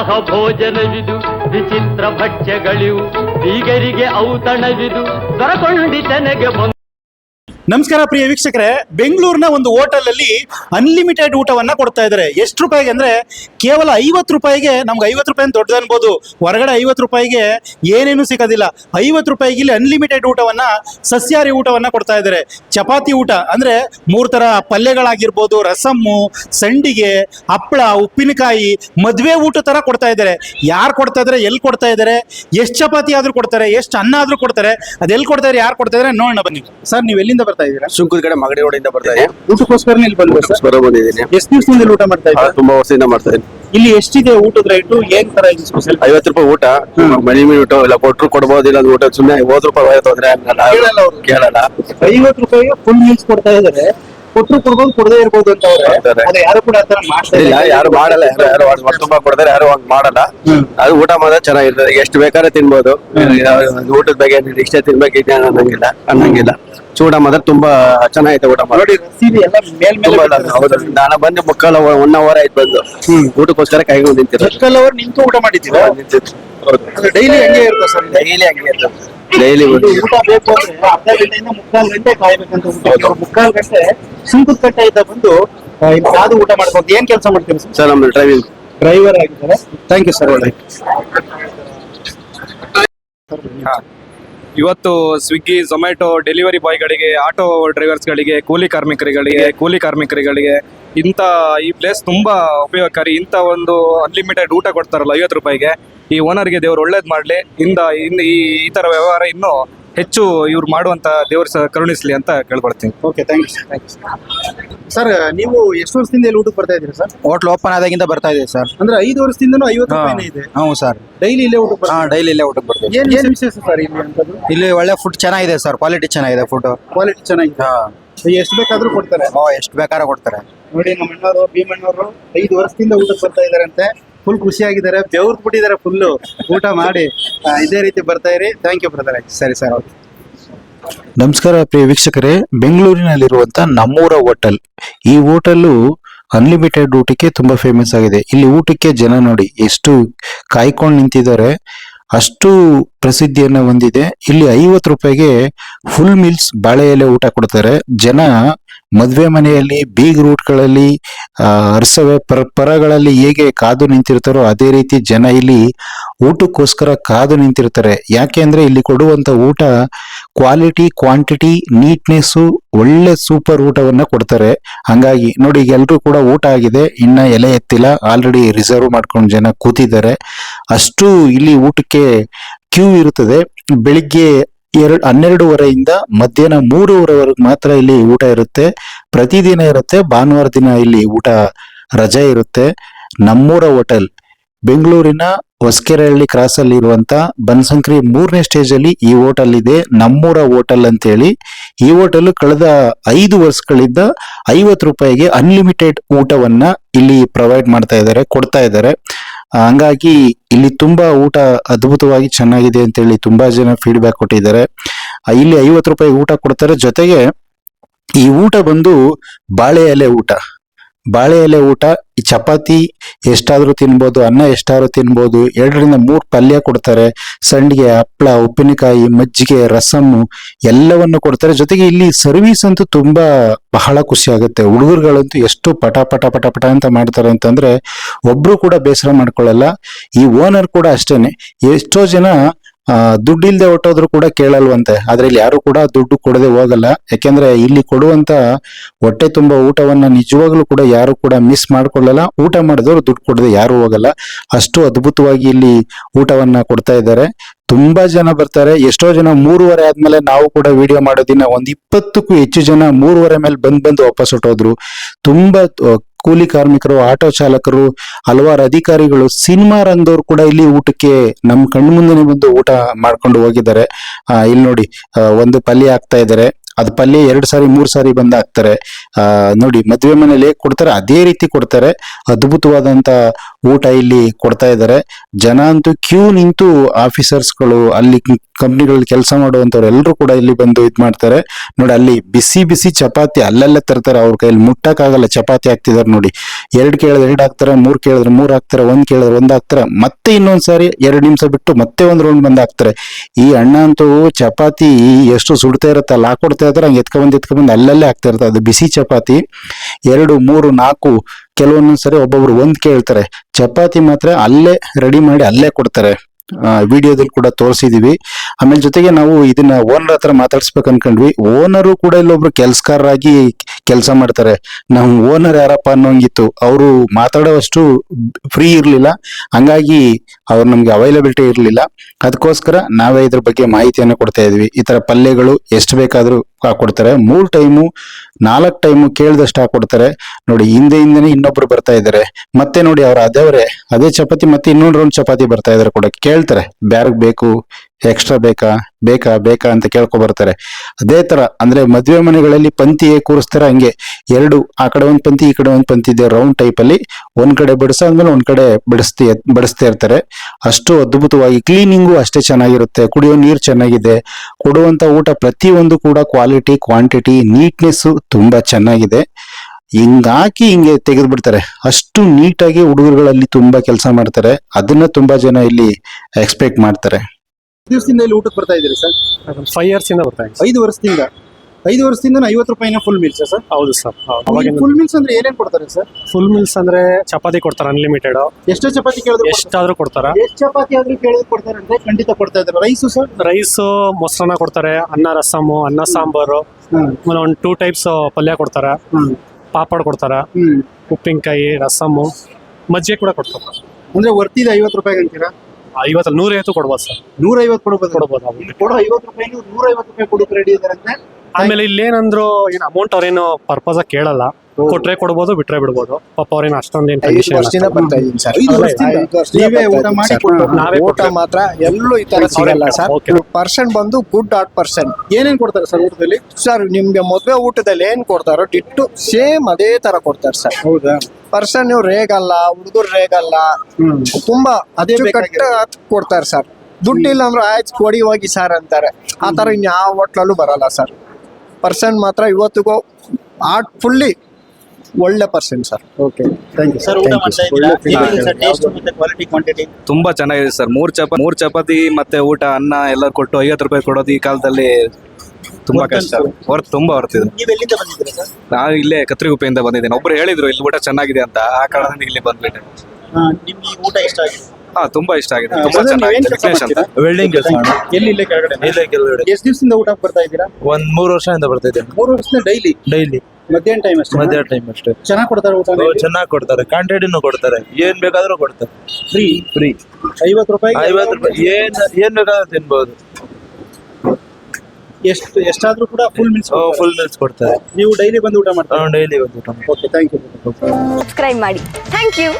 ಆಹ ಭೋಜನವಿದು ವಿಚಿತ್ರ ಭಕ್ಷ್ಯಗಳಿವು ಬೀಗರಿಗೆ ಔತಣವಿದು ದೊರಕೊಂಡಿತನೆಗೆ ಬಂದು ನಮಸ್ಕಾರ ಪ್ರಿಯ ವೀಕ್ಷಕರೇ, ಬೆಂಗಳೂರಿನ ಒಂದು ಹೋಟೆಲ್ ಅಲ್ಲಿ ಅನ್ಲಿಮಿಟೆಡ್ ಊಟವನ್ನ ಕೊಡ್ತಾ ಇದ್ದಾರೆ. ಎಷ್ಟು ರೂಪಾಯಿಗೆ ಅಂದ್ರೆ ಕೇವಲ ಐವತ್ತು ರೂಪಾಯಿಗೆ, ನಮ್ಗೆ ಐವತ್ತು ರೂಪಾಯಿ ದೊಡ್ಡದು ಅನ್ಬೋದು. ಹೊರಗಡೆ ಐವತ್ತು ರೂಪಾಯಿಗೆ ಏನೇನು ಸಿಗೋದಿಲ್ಲ. ಐವತ್ತು ರೂಪಾಯಿಗೆ ಇಲ್ಲಿ ಅನ್ಲಿಮಿಟೆಡ್ ಊಟವನ್ನ, ಸಸ್ಯಾಹಾರಿ ಊಟವನ್ನ ಕೊಡ್ತಾ ಇದ್ದಾರೆ. ಚಪಾತಿ ಊಟ ಅಂದ್ರೆ ಮೂರು ತರ ಪಲ್ಯಗಳಾಗಿರ್ಬೋದು, ರಸಮ್ಮು, ಸಂಡಿಗೆ, ಹಪ್ಪಳ, ಉಪ್ಪಿನಕಾಯಿ, ಮದುವೆ ಊಟ ತರ ಕೊಡ್ತಾ ಇದ್ದಾರೆ. ಯಾರು ಕೊಡ್ತಾ ಇದ್ದಾರೆ ಎಲ್ಲಿ ಕೊಡ್ತಾ ಇದ್ದಾರೆ, ಎಷ್ಟು ಚಪಾತಿ ಆದ್ರೂ ಕೊಡ್ತಾರೆ, ಎಷ್ಟು ಅನ್ನ ಆದ್ರೂ ಕೊಡ್ತಾರೆ ಅದೆಲ್ಲಿ ಕೊಡ್ತಾ ಇದ್ದಾರೆ, ಯಾರು ಕೊಡ್ತಾ ಇದ್ದಾರೆ, ನೋಡೋಣ ಬನ್ನಿ. ಸರ್, ನೀವು ಎಲ್ಲಿಂದ ಬರ್ತಾ ಇದ್ದೀರಾ? ಸುಂಕದ ಕಡೆ ಮಗಡಿ ರೋಡಿಂದ ಬರ್ತಾ ಇದ್ದೀನಿ. ಊಟಕ್ಕೋಸ್ಕರ ಇಲ್ಲಿ ಬಂದ್ವಿ ಸರ್? ಬಂದಿದ್ದೀನಿ. ಎಷ್ಟು ದಿವಸದಿಂದ ಇಲ್ಲಿ ಊಟ ಮಾಡ್ತಾ ಇದ್ದೀರಾ? ತುಂಬಾ ವರ್ಷದಿಂದ ಮಾಡ್ತಾ ಇದ್ದೀನಿ. ಇಲ್ಲಿ ಎಷ್ಟಿದೆ ಊಟದ ರೇಟು ಏನ್ ತರ ಇದೆ ಸ್ಪೆಷಲ್ ಐವತ್ತು ರೂಪಾಯಿ ಊಟ ಮನಿ ಊಟ ಇಲ್ಲ ಕೊಟ್ರು ಕೊಡ್ಬೋದು ಇಲ್ಲ ಊಟ ಸುಮ್ಮನೆ ಐವತ್ತು ರೂಪಾಯಿ ತೊಂದ್ರೆ ಅವ್ರು. ಕೇಳಲ್ಲ. ಐವತ್ತು ರೂಪಾಯಿಗೆ ಫುಲ್ ಮೀಲ್ಸ್ ಕೊಡ್ತಾ ಇದ್ದಾರೆ. ಕೊಟ್ಟರು ಕೊಡ್ಬೋದು ಕೊಡದೇ ಇರ್ಬೋದು ಅಂತ ಅವ್ರೆ. ಯಾರು ಕೂಡ ಆತರ ಮಾಡ್ತಾ ಇಲ್ಲ ಯಾರು ಮಾಡಲ್ಲ. ಯಾರು ಯಾರು ಹೊಟ್ಟೆ ತುಂಬಾ ಕೊಡ್ತಾರೆ ಯಾರು ಹಂಗ್ ಮಾಡಲ್ಲ. ಅದು ಊಟ ಮಾತ್ರ ಚೆನ್ನಾಗಿರ್ತದೆ. ಎಷ್ಟು ಬೇಕಾದ್ರೆ ತಿನ್ಬೋದು. ಊಟದ ಬಗ್ಗೆ ಇಷ್ಟೇ ತಿನ್ಬೇಕು ಇದೆ ಅನ್ನಂಗಿಲ್ಲ ಅನ್ನಂಗಿಲ್ಲ. ಊಟ ಮಾತ್ರ ತುಂಬಾ ಚೆನ್ನಾಗಿತ್ತು ಊಟ ಮಾತ್ರ. ನೋಡಿ ರಸೀದಿ ಎಲ್ಲ ಮೇಲ್ ಮೇಲೆ ಹೌದು. ನಾನು ಬಂದು ಮುಕ್ಕಾಲ ಒನ್ ಅವರ್ ಆಯ್ತು ಬಂದು. ಊಟಕ್ಕೋಸ್ಕರ ಕೈಗೊಂಡು ನಿಂತಿರೋದು ಮುಕ್ಕಲ್ ಅವರ್ ನಿಂತು ಊಟ ಮಾಡಿದ್ದೀರಾ? ಡೈಲಿ ಹಂಗೆ ಇರುತ್ತೆ ಸರ್. ಡೈಲಿ ಹಂಗೆ ಇರುತ್ತೆ. ಡೈಲಿ ಊಟ ಬೇಕು ಅಂದ್ರೆ ಅರ್ಧ ಗಂಟೆಯಿಂದ ಮುಕ್ಕಾಲು ಗಂಟೆ ಕಾಯ್ಬೇಕಂತ ಮುಕ್ಕಾಲು ಗಂಟೆ ಸುಂಕದ ಕಟ್ಟೆ ಇದ್ದ ಬಂದು ಇಲ್ಲಿ ಕಾದು ಊಟ ಮಾಡ್ಬೋದು? ಏನ್ ಕೆಲಸ ಮಾಡ್ತೀರಿ ಸರ್? ಸರ್ ನಮ್ಮ ಡ್ರೈವಿಂಗ್ ಡ್ರೈವರ್ ಆಗಿದ್ದಾರೆ. ಥ್ಯಾಂಕ್ ಯು ಸರ್ ಒಳ್ಳೆ ಇವತ್ತು ಸ್ವಿಗ್ಗಿ ಝೊಮ್ಯಾಟೊ ಡೆಲಿವರಿ ಬಾಯ್ಗಳಿಗೆ ಆಟೋ ಡ್ರೈವರ್ಸ್ಗಳಿಗೆ ಕೂಲಿ ಕಾರ್ಮಿಕರುಗಳಿಗೆ ಕೂಲಿ ಕಾರ್ಮಿಕರುಗಳಿಗೆ ಇಂಥ ಈ ಪ್ಲೇಸ್ ತುಂಬಾ ಉಪಯೋಗಕಾರಿ. ಇಂಥ ಒಂದು ಅನ್ಲಿಮಿಟೆಡ್ ಊಟ ಕೊಡ್ತಾರಲ್ಲ ಐವತ್ತು ರೂಪಾಯಿಗೆ. ಈ ಓನರ್ಗೆ ದೇವ್ರು ಒಳ್ಳೇದು ಮಾಡಲಿ ಇಂದ ಇನ್ನು ಈ ಈ ಥರ ವ್ಯವಹಾರ ಇನ್ನೂ ಹೆಚ್ಚು ಇವ್ರು ಮಾಡುವಂತ ದೇವ್ರ ಸಹ ಕರುಣಿಸ್ಲಿ ಅಂತ ಕೇಳ್ಕೊಳ್ತೀನಿ. Okay thank you thank you sir ನೀವು ಎಷ್ಟು ವರ್ಷದಿಂದ ಇಲ್ಲಿ ಊಟಕ್ಕೆ ಬರ್ತಾ ಇದ್ದೀರಾ ಸರ್ ಹೋಟ್ಲ್ ಓಪನ್ ಆದಾಗಿಂದ ಬರ್ತಾ ಇದೆ ಸರ್ ಅಂದ್ರೆ ಐದು ವರ್ಷದಿಂದನೂ ಐವತ್ತು ರೂಪಾಯಿನೇ ಇದೆ. ಹ್ಞೂ ಸರ್ ಡೈಲಿ ಇಲ್ಲೇ ಊಟಕ್ಕೆ ಹಾ ಬರ್ತಾ ಡೈಲಿ ಇಲ್ಲೇ ಊಟಕ್ಕೆ ಬರ್ತೀವಿ. ಏನು ಏನ್ ವಿಶೇಷ ಸರ್ ಇಲ್ಲಿ ಅಂತದ್ದು? ಇಲ್ಲಿ ಒಳ್ಳೆ ಫುಡ್ ಚೆನ್ನಾಗಿದೆ ಸರ್ ಕ್ವಾಲಿಟಿ ಚೆನ್ನಾಗಿದೆ ಫುಡ್ ಕ್ವಾಲಿಟಿ ಚೆನ್ನಾಗಿದೆ. ಎಷ್ಟು ಬೇಕಾದ್ರೂ ಕೊಡ್ತಾರೆ. ಓ ಎಷ್ಟು ಬೇಕಾದ್ರೂ ಕೊಡ್ತಾರೆ. ನೋಡಿ ನಮ್ಮ ಅಣ್ಣವರು ಭೀಮಣ್ಣವರು ಐದು ವರ್ಷದಿಂದ ಊಟಕ್ಕೆ ಬರ್ತಾ ಇದಾರಂತೆ ಫುಲ್ ಖುಷಿಯಾಗಿದ್ದಾರೆ. ಬೆವ್ರು ಬಿಟ್ಟಿದ್ದಾರೆ ಫುಲ್ಲು ಊಟ ಮಾಡಿ ಇದೇ ರೀತಿ ಬರ್ತಾ ಇರಿ. ಥ್ಯಾಂಕ್ ಯು ಬ್ರದರ್ ಸರಿ ಸರ್ ಓಕೆ ನಮಸ್ಕಾರ ಪ್ರಿಯ ವೀಕ್ಷಕರೇ, ಬೆಂಗಳೂರಿನಲ್ಲಿರುವಂತ ನಮ್ಮೂರ ಹೋಟೆಲ್. ಈ ಹೋಟೆಲ್ಲು ಅನ್ಲಿಮಿಟೆಡ್ ಊಟಕ್ಕೆ ತುಂಬಾ ಫೇಮಸ್ ಆಗಿದೆ. ಇಲ್ಲಿ ಊಟಕ್ಕೆ ಜನ ನೋಡಿ ಎಷ್ಟು ಕಾಯ್ಕೊಂಡು ನಿಂತಿದ್ದಾರೆ, ಅಷ್ಟು ಪ್ರಸಿದ್ಧಿಯನ್ನು ಹೊಂದಿದೆ. ಇಲ್ಲಿ ಐವತ್ತು ರೂಪಾಯಿಗೆ ಫುಲ್ ಮೀಲ್ಸ್ ಬಾಳೆ ಎಲೆ ಊಟ ಕೊಡ್ತಾರೆ. ಜನ ಮದ್ವೆ ಮನೆಯಲ್ಲಿ ಬೀಗ್ ರೂಟ್ಗಳಲ್ಲಿ ಅರಸವೆ ಪರ, ಪರಗಳಲ್ಲಿ ಹೇಗೆ ಕಾದು ನಿಂತಿರ್ತಾರೋ ಅದೇ ರೀತಿ ಜನ ಇಲ್ಲಿ ಊಟಕ್ಕೋಸ್ಕರ ಕಾದು ನಿಂತಿರ್ತಾರೆ. ಯಾಕೆ ಅಂದರೆ ಇಲ್ಲಿ ಕೊಡುವಂತ ಊಟ ಕ್ವಾಲಿಟಿ, ಕ್ವಾಂಟಿಟಿ, ನೀಟ್ನೆಸ್ಸು, ಒಳ್ಳೆ ಸೂಪರ್ ಊಟವನ್ನ ಕೊಡ್ತಾರೆ. ಹಾಗಾಗಿ ನೋಡಿ ಈಗ ಎಲ್ಲರೂ ಕೂಡ ಊಟ ಆಗಿದೆ. ಇನ್ನ ಎಲೆ ಎತ್ತಿಲ್ಲ. ಆಲ್ರೆಡಿ ರಿಸರ್ವ್ ಮಾಡ್ಕೊಂಡು ಜನ ಕೂತಿದ್ದಾರೆ. ಅಷ್ಟು ಇಲ್ಲಿ ಊಟಕ್ಕೆ ಕ್ಯೂ ಇರುತ್ತದೆ. ಬೆಳಿಗ್ಗೆ ಎರಡು, ಹನ್ನೆರಡೂವರೆಯಿಂದ ಮಧ್ಯಾಹ್ನ ಮೂರುವರೆವರೆಗೆ ಮಾತ್ರ ಇಲ್ಲಿ ಊಟ ಇರುತ್ತೆ. ಪ್ರತಿದಿನ ಇರುತ್ತೆ, ಭಾನುವಾರ ದಿನ ಇಲ್ಲಿ ಊಟ ರಜೆ ಇರುತ್ತೆ. ನಮ್ಮೂರ ಹೋಟೆಲ್, ಬೆಂಗಳೂರಿನ ಹೊಸಕೆರೆಹಳ್ಳಿ ಕ್ರಾಸ್ ಅಲ್ಲಿ ಇರುವಂತ ಬನಶಂಕರಿ ಮೂರನೇ ಸ್ಟೇಜ್ ಅಲ್ಲಿ ಈ ಹೋಟೆಲ್ ಇದೆ. ನಮ್ಮೂರ ಹೋಟೆಲ್ ಅಂತೇಳಿ ಈ ಹೋಟೆಲ್ ಕಳೆದ ಐದು ವರ್ಷಗಳಿಂದ ಐವತ್ತು ರೂಪಾಯಿಗೆ ಅನ್ಲಿಮಿಟೆಡ್ ಊಟವನ್ನ ಇಲ್ಲಿ ಪ್ರೊವೈಡ್ ಮಾಡ್ತಾ ಇದ್ದಾರೆ, ಕೊಡ್ತಾ ಇದ್ದಾರೆ. ಹಂಗಾಗಿ ಇಲ್ಲಿ ತುಂಬಾ ಊಟ ಅದ್ಭುತವಾಗಿ ಚೆನ್ನಾಗಿದೆ ಅಂತ ಹೇಳಿ ತುಂಬಾ ಜನ ಫೀಡ್ಬ್ಯಾಕ್ ಕೊಟ್ಟಿದ್ದಾರೆ. ಇಲ್ಲಿ ಐವತ್ತು ರೂಪಾಯಿ ಊಟ ಕೊಡ್ತಾರೆ. ಜೊತೆಗೆ ಈ ಊಟ ಬಂದು ಬಾಳೆ ಎಲೆ ಊಟ. ಬಾಳೆ ಎಲೆ ಊಟ, ಈ ಚಪಾತಿ ಎಷ್ಟಾದ್ರೂ ತಿನ್ಬೋದು, ಅನ್ನ ಎಷ್ಟಾದ್ರೂ ತಿನ್ಬೋದು, ಎರಡರಿಂದ ಮೂರು ಪಲ್ಯ ಕೊಡ್ತಾರೆ. ಸಂಡಿಗೆ ಹಪ್ಪಳ ಉಪ್ಪಿನಕಾಯಿ, ಮಜ್ಜಿಗೆ, ರಸಮ್ಮು ಎಲ್ಲವನ್ನು ಕೊಡ್ತಾರೆ. ಜೊತೆಗೆ ಇಲ್ಲಿ ಸರ್ವಿಸ್ ಅಂತೂ ತುಂಬಾ ಬಹಳ ಖುಷಿ ಆಗುತ್ತೆ. ಹುಡುಗರುಗಳಂತೂ ಎಷ್ಟು ಪಟ ಪಟ ಪಟ ಪಟ ಅಂತ ಮಾಡ್ತಾರೆ ಅಂತಂದ್ರೆ ಒಬ್ರು ಕೂಡ ಬೇಸರ ಮಾಡ್ಕೊಳ್ಳಲ್ಲ. ಈ ಓನರ್ ಕೂಡ ಅಷ್ಟೇನೆ. ಎಷ್ಟೋ ಜನ ದುಡ್ಡು ಇಲ್ಲದೆ ಹೊಟ್ಟೋದ್ರು ಕೂಡ ಕೇಳಲ್ವಂತೆ. ಆದ್ರೆ ಇಲ್ಲಿ ಯಾರು ಕೂಡ ದುಡ್ಡು ಕೊಡದೆ ಹೋಗಲ್ಲ. ಯಾಕೆಂದ್ರೆ ಇಲ್ಲಿ ಕೊಡುವಂತ ಹೊಟ್ಟೆ ತುಂಬಾ ಊಟವನ್ನ ನಿಜವಾಗ್ಲೂ ಕೂಡ ಯಾರು ಕೂಡ ಮಿಸ್ ಮಾಡ್ಕೊಳ್ಳಲ್ಲ. ಊಟ ಮಾಡಿದವರು ದುಡ್ಡು ಕೊಡದೆ ಯಾರು ಹೋಗಲ್ಲ. ಅಷ್ಟು ಅದ್ಭುತವಾಗಿ ಇಲ್ಲಿ ಊಟವನ್ನ ಕೊಡ್ತಾ ಇದ್ದಾರೆ. ತುಂಬಾ ಜನ ಬರ್ತಾರೆ. ಎಷ್ಟೋ ಜನ ಮೂರುವರೆ ಆದ್ಮೇಲೆ ನಾವು ಕೂಡ ವಿಡಿಯೋ ಮಾಡೋದಿನ ಒಂದ್ ಇಪ್ಪತ್ತಕ್ಕೂ ಹೆಚ್ಚು ಜನ ಮೂರುವರೆ ಮೇಲೆ ಬಂದ್ ಬಂದು ವಾಪಸ್ ಹೊಟ್ಟೋದ್ರು ತುಂಬಾ ಕೂಲಿ ಕಾರ್ಮಿಕರು, ಆಟೋ ಚಾಲಕರು, ಹಲವಾರು ಅಧಿಕಾರಿಗಳು, ಸಿನಿಮಾ ರಂಗದವ್ರು ಕೂಡ ಇಲ್ಲಿ ಊಟಕ್ಕೆ ನಮ್ ಕಣ್ಣು ಮುಂದೆನೆ ಬಂದು ಊಟ ಮಾಡ್ಕೊಂಡು ಹೋಗಿದ್ದಾರೆ. ಇಲ್ಲಿ ನೋಡಿ ಒಂದು ಪಲ್ಯ ಆಗ್ತಾ ಇದ್ದಾರೆ. ಅದು ಪಲ್ಯ ಎರಡು ಸಾರಿ, ಮೂರು ಸಾರಿ ಬಂದ್ ಹಾಕ್ತಾರೆ ನೋಡಿ, ಮದುವೆ ಮನೇಲಿ ಹೇಗೆ ಕೊಡ್ತಾರೆ, ಅದೇ ರೀತಿ ಕೊಡ್ತಾರೆ. ಅದ್ಭುತವಾದಂತ ಊಟ ಇಲ್ಲಿ ಕೊಡ್ತಾ ಇದ್ದಾರೆ. ಜನ ಅಂತೂ ಕ್ಯೂ ನಿಂತು ಆಫೀಸರ್ಸ್ಗಳು ಅಲ್ಲಿ ಕಂಪ್ನಿಗಳಲ್ಲಿ ಕೆಲಸ ಮಾಡುವಂಥವ್ರು ಎಲ್ಲರೂ ಕೂಡ ಇಲ್ಲಿ ಬಂದು ಇದ್ ಮಾಡ್ತಾರೆ. ನೋಡಿ, ಅಲ್ಲಿ ಬಿಸಿ ಬಿಸಿ ಚಪಾತಿ ಅಲ್ಲಲ್ಲೇ ತರ್ತಾರೆ. ಅವ್ರ ಕೈಯಲ್ಲಿ ಮುಟ್ಟಕ್ಕಾಗಲ್ಲ. ಚಪಾತಿ ಹಾಕ್ತಿದ್ದಾರೆ ನೋಡಿ. ಎರಡು ಕೇಳಿದ್ರೆ ಎರಡು ಹಾಕ್ತಾರೆ, ಮೂರು ಕೇಳಿದ್ರೆ ಮೂರು ಹಾಕ್ತಾರೆ, ಒಂದು ಕೇಳಿದ್ರೆ ಒಂದು ಹಾಕ್ತಾರೆ. ಮತ್ತೆ ಇನ್ನೊಂದು ಸಾರಿ ಎರಡ್ ನಿಮಿಷ ಬಿಟ್ಟು ಮತ್ತೆ ಒಂದು ರೌಂಡ್ ಬಂದ್ ಹಾಕ್ತಾರೆ. ಈ ಅಣ್ಣ ಅಂತೂ ಚಪಾತಿ ಎಷ್ಟು ಸುಡ್ತಾ ಇರುತ್ತೆ, ಅಲ್ಲಿ ಹಾಕೊಡ್ತಾ ಇರ್ತಾರೆ, ಹಂಗೆ ಎತ್ಕೊಂಡ್ ಎತ್ಕೊಂಡ್ ಅಲ್ಲಲ್ಲೇ ಹಾಕ್ತಾ ಇರ್ತದೆ ಅದು ಬಿಸಿ ಚಪಾತಿ. ಎರಡು, ಮೂರು, ನಾಲ್ಕು ಕೆಲವೊಂದೊಂದ್ಸರಿ ಒಬ್ಬೊಬ್ರು ಒಂದ್ ಕೇಳ್ತಾರೆ. ಚಪಾತಿ ಮಾತ್ರ ಅಲ್ಲೇ ರೆಡಿ ಮಾಡಿ ಅಲ್ಲೇ ಕೊಡ್ತಾರೆ. ವಿಡಿಯೋದಲ್ಲಿ ಕೂಡ ತೋರಿಸಿದೀವಿ. ಆಮೇಲೆ ಜೊತೆಗೆ ನಾವು ಇದನ್ನ ಓನರ್ ಹತ್ರ ಮಾತಾಡ್ಸ್ಬೇಕು ಅನ್ಕೊಂಡ್ವಿ. ಓನರು ಕೂಡ ಇಲ್ಲೊಬ್ರು ಕೆಲ್ಸಕಾರರಾಗಿ ಕೆಲಸ ಮಾಡ್ತಾರೆ. ನಾವು ಓನರ್ ಯಾರಪ್ಪ ಅನ್ನೋಂಗಿತ್ತು. ಅವರು ಮಾತಾಡೋವಷ್ಟು ಫ್ರೀ ಇರಲಿಲ್ಲ. ಹಂಗಾಗಿ ಅವ್ರು ನಮ್ಗೆ ಅವೈಲಬಿಲಿಟಿ ಇರಲಿಲ್ಲ. ಅದಕ್ಕೋಸ್ಕರ ನಾವೇ ಇದ್ರ ಬಗ್ಗೆ ಮಾಹಿತಿಯನ್ನು ಕೊಡ್ತಾ ಇದ್ವಿ. ಈ ತರ ಪಲ್ಯಗಳು ಎಷ್ಟು ಬೇಕಾದ್ರೂ ಕೊಡ್ತಾರೆ. ಮೂರು ಟೈಮು ನಾಲ್ಕು ಟೈಮು ಕೇಳಿದಷ್ಟು ಹಾಕೊಡ್ತಾರೆ ನೋಡಿ, ಹಿಂದೆ ಹಿಂದೆನೆ ಇನ್ನೊಬ್ರು ಬರ್ತಾ ಇದ್ದಾರೆ. ಮತ್ತೆ ನೋಡಿ, ಅವ್ರ ಅದೇವ್ರೆ ಅದೇ ಚಪಾತಿ ಮತ್ತೆ ಇನ್ನೊಂದು ರೌಂಡ್ ಚಪಾತಿ ಬರ್ತಾ ಇದಾರೆ ಕೂಡ. ಕೇಳ್ತಾರೆ, ಬ್ಯಾರ್ಗ್ ಬೇಕು ಎಕ್ಸ್ಟ್ರಾ ಬೇಕಾ ಬೇಕಾ ಬೇಕಾ ಅಂತ ಕೇಳ್ಕೊ ಬರ್ತಾರೆ. ಅದೇ ತರ, ಅಂದ್ರೆ ಮದುವೆ ಮನೆಗಳಲ್ಲಿ ಪಂಕ್ತಿ ಹೇಗೆ ಕೂರಿಸ್ತಾರೆ ಹಂಗೆ. ಎರಡು, ಆ ಕಡೆ ಒಂದು ಪಂಕ್ತಿ ಈ ಕಡೆ ಒಂದು ಪಂಕ್ತಿ ಇದೆ ರೌಂಡ್ ಟೈಪ್ ಅಲ್ಲಿ. ಒಂದ್ ಕಡೆ ಬಿಡಿಸಾದ್ಮೇಲೆ ಒಂದ್ ಕಡೆ ಬಿಡಿಸ್ತಿ, ಬಡಿಸ್ತಾ ಇರ್ತಾರೆ. ಅಷ್ಟು ಅದ್ಭುತವಾಗಿ ಕ್ಲೀನಿಂಗು ಅಷ್ಟೇ ಚೆನ್ನಾಗಿರುತ್ತೆ. ಕುಡಿಯೋ ನೀರು ಚೆನ್ನಾಗಿದೆ. ಕೊಡುವಂತ ಊಟ ಪ್ರತಿಯೊಂದು ಕೂಡ ಕ್ವಾಲಿಟಿ ಕ್ವಾಂಟಿಟಿ ನೀಟ್ನೆಸ್ ತುಂಬಾ ಚೆನ್ನಾಗಿದೆ. ಹಿಂಗಾಕಿ ಹಿಂಗೆ ತೆಗೆದು ಬಿಡ್ತಾರೆ. ಅಷ್ಟು ನೀಟಾಗಿ ಹುಡುಗರುಗಳಲ್ಲಿ ತುಂಬಾ ಕೆಲಸ ಮಾಡ್ತಾರೆ. ಅದನ್ನ ತುಂಬಾ ಜನ ಇಲ್ಲಿ ಎಕ್ಸ್ಪೆಕ್ಟ್ ಮಾಡ್ತಾರೆ. ದಿವಸದಿಂದ ಇಲ್ಲಿ ಊಟಕ್ಕೆ ಬರ್ತಾ ಇದ್ದೀರಿ ಸರ್? ಫೈವ್ ಇಯರ್ಸ್ ಇಂದ ಬರ್ತಾ ಇದೆ. ಐದು ವರ್ಷದಿಂದ. ಐದು ವರ್ಷದಿಂದ ಐವತ್ತು ರೂಪಾಯಿನ ಫುಲ್ ಮೀಲ್ಸ್ ಸರ್? ಹೌದು ಸರ್ ಫುಲ್ ಮೀಲ್ಸ್ ಅಂದ್ರೆ ಏನೇನ್ ಕೊಡ್ತಾರೆ ಸರ್? ಫುಲ್ ಮೀಲ್ಸ್ ಅಂದ್ರೆ ಚಪಾತಿ ಕೊಡ್ತಾರೆ ಅನ್ಲಿಮಿಟೆಡ್ ಎಷ್ಟು ಚಪಾತಿ ಕೇಳಿದ್ರು ಎಷ್ಟಾದ್ರೂ ಕೊಡ್ತಾರೆ. ಎಷ್ಟು ಚಪಾತಿ ಆದ್ರೂ ಕೇಳಿದ್ರು ಕೊಡ್ತಾರೆ ಅಂದ್ರೆ ಖಂಡಿತ ಕೊಡ್ತಾ ಇದ್ದಾರೆ. Rice sir? ರೈಸ್ ಮೊಸರನ್ನ ಕೊಡ್ತಾರೆ ಅನ್ನ ರಸಮು ಅನ್ನ ಸಾಂಬಾರು ಒಂದು ಟೂ ಟೈಪ್ಸ್ ಪಲ್ಯ ಕೊಡ್ತಾರೆ. ಪಾಪಡ್ ಕೊಡ್ತಾರೆ ಉಪ್ಪಿನಕಾಯಿ ರಸಮು ಮಜ್ಜಿಗೆ ಕೂಡ ಕೊಡ್ತಾರೆ. ಅಂದ್ರೆ ವರ್ತಿದ ಐವತ್ತು ರೂಪಾಯಿ ಅಂತೀರಾ? ಐವತ್ತು ನೂರೈವತ್ತು ಕೊಡ್ಬೋದು ಸರ್. ನೂರೈವತ್ತು ಕೊಡ್ಬೋದು ಕೊಡ್ಬೋದು. ಕೊಡೋ ಐವತ್ತು ರೂಪಾಯಿ ನೂರೈವತ್ತು ರೂಪಾಯಿ ಕೊಡೋಕೆ ರೆಡಿ ಇದಾರಂತೆ ಆಮೇಲೆ ಇಲ್ಲೇನಂದ್ರು ಏನು ಅಮೌಂಟ್ ಅವ್ರೇನು ಪರ್ಪಸ್ ಕೇಳಲ್ಲ. ಕೊಟ್ರೆ ಕೊಡ್ಬೋದು ಬಿಟ್ರೆ ಬಿಡ್ಬೋದು. ಪಾಪ ಅವ್ರೇನು ಅಷ್ಟೊಂದೇನು ಐದು ವರ್ಷದಿಂದ ಬರ್ತಾ ಇದೀನಿ ಸರ್. ಐದು ವರ್ಷದಿಂದ ನೀವೇ ಊಟ ಮಾಡಿ ಸರ್. ನಾವೇ ಊಟ ಕೊಡ್ತೇವೆ. ಮಾತ್ರ ಎಲ್ಲೂ ಈ ತರ ಸಿಗಲ್ಲ ಸರ್. Okay. ಪರ್ಸನ್ ಬಂದು ಗುಡ್ ಆಟ್ ಪರ್ಸನ್ ಏನೇನ್ ಕೊಡ್ತಾರೆ ಸರ್ ಊಟದಲ್ಲಿ? ಸರ್ ನಿಮ್ಗೆ ಮದ್ವೆ ಊಟದಲ್ಲಿ ಏನ್ ಕೊಡ್ತಾರೋ ಡಿಟ್ಟು ಸೇಮ್ ಅದೇ ತರ ಕೊಡ್ತಾರೆ ಸರ್. ಹೌದಾ? ಪರ್ಸನ್ ನೀವು ರೇಗಲ್ಲ ಹುಡುಗರು ರೇಗಲ್ಲ. ಹ್ಮ್. ತುಂಬಾ ಅದೇ ಅದೇ ಬೇಕಾಗಿರೋದು. ಕಟ್ಟ ಕೊಡ್ತಾರೆ ಸರ್. ದುಡ್ಡಿಲ್ಲ ಅಂದ್ರೆ ಆಯ್ತು ಕೊಡಿ ಹೋಗಿ ಸರ್ ಅಂತಾರೆ. ಆ ತರ ಇನ್ಯಾವ ಹೋಟ್ಲಲ್ಲೂ ಬರಲ್ಲ ಸರ್. ಪರ್ಸನ್ ಮಾತ್ರ ಇವತ್ತಿಗೂ ಆರ್ಟ್ ಫುಲ್ಲಿ ಒಳ್ಳೆ percent sir okay thank you sir ಊಟ ಮಾಡ್ತಾ ಇದ್ದೀರಾ? ಹೇಗಿದೆ ಸರ್ ಟೇಸ್ಟ್ ಮತ್ತೆ ಕ್ವಾಲಿಟಿ ಕ್ವಾಂಟಿಟಿ ತುಂಬಾ ಚೆನ್ನಾಗಿದೆ ಸರ್ ಮೂರ್ ಚಪ ಮೂರ್ ಚಪಾತಿ ಮತ್ತೆ ಊಟ ಅನ್ನ ಎಲ್ಲ ಕೊಟ್ಟು ಐವತ್ತು ರೂಪಾಯಿ ಕೊಡೋದು ಈ ಕಾಲದಲ್ಲಿ ತುಂಬಾ ಕಷ್ಟ. ಹೊರತು ಹೊರ್ತು ತುಂಬಾ ಹೊರ್ತಿದೆ ನೀವು ಎಲ್ಲಿಂದ ಬಂದಿದ್ದೀರಾ ಸರ್ ನಾನು ಇಲ್ಲೇ ಕತ್ರಿಗುಪ್ಪೆಯಿಂದ ಬಂದಿದ್ದೇನೆ. ಒಬ್ರು ಹೇಳಿದ್ರು ಇಲ್ಲಿ ಊಟ ಚೆನ್ನಾಗಿದೆ ಅಂತ. ಆ ಕಾರಣದಿಂದ ಇಲ್ಲಿ ಬಂದ್ಬಿಟ್ಟೆ. ನಿಮ್ಗೆ ಈ ಊಟ ಇಷ್ಟ ಆಗಿದೆ ಹಾ ತುಂಬಾ ಇಷ್ಟ ಆಗಿದೆ. ತುಂಬಾ ಚೆನ್ನಾಗಿದೆ. ಕೆಲ್ಸ ವಿಘ್ನೇಶ್ ಅಂತ. ಮಾಡ್ತೀರಾ? ವೆಲ್ಡಿಂಗ್ ಕೆಲಸ ಎಲ್ಲಿ ಇಲ್ಲೇ ಕೆಳಗಡೆ? ಇಲ್ಲೇ ಕೆಳಗಡೆ. ಎಷ್ಟು ದಿವಸದಿಂದ ಊಟ ಬರ್ತಾ ಇದ್ದೀರಾ? ಒಂದ್ ಮೂರು ವರ್ಷದಿಂದ ಬರ್ತಿದ್ದೆ ಮೂರು ವರ್ಷದಿಂದ ಡೈಲಿ ಡೈಲಿ ಮಧ್ಯಾಹ್ನ ಟೈಮ್ ಅಷ್ಟೇ ಮಧ್ಯಾಹ್ನ ಟೈಮ್ ಅಷ್ಟೇ. ಚೆನ್ನಾಗಿ ಕೊಡ್ತಾರೆ ಊಟ ಚೆನ್ನಾಗಿ ಕೊಡ್ತಾರೆ. ಕ್ವಾಂಟಿಟಿನೂ ಕೊಡ್ತಾರೆ. ಏನ್ ಬೇಕಾದ್ರೂ ಕೊಡ್ತಾರೆ. ಫ್ರೀ ಫ್ರೀ ಐವತ್ತು ರೂಪಾಯಿ ಐವತ್ತು ರೂಪಾಯಿ. ಏನ್ ಏನ್ ಬೇಕಾದ್ರೂ ತಿನ್ಬಹುದು ಎಷ್ಟು ಎಷ್ಟಾದ್ರೂ ಕೂಡ ಫುಲ್ ಮಿಲ್ಸ್ ಫುಲ್ ಮೀಲ್ಸ್ ಕೊಡ್ತಾರೆ. ನೀವು ಡೈಲಿ ಬಂದು ಊಟ ಮಾಡ್ತಾರೆ? ಡೈಲಿ ಬಂದು ಊಟ. ಓಕೆ ಥ್ಯಾಂಕ್ ಯು ಸಬ್ಸ್ಕ್ರೈಬ್ ಮಾಡಿ. Thank you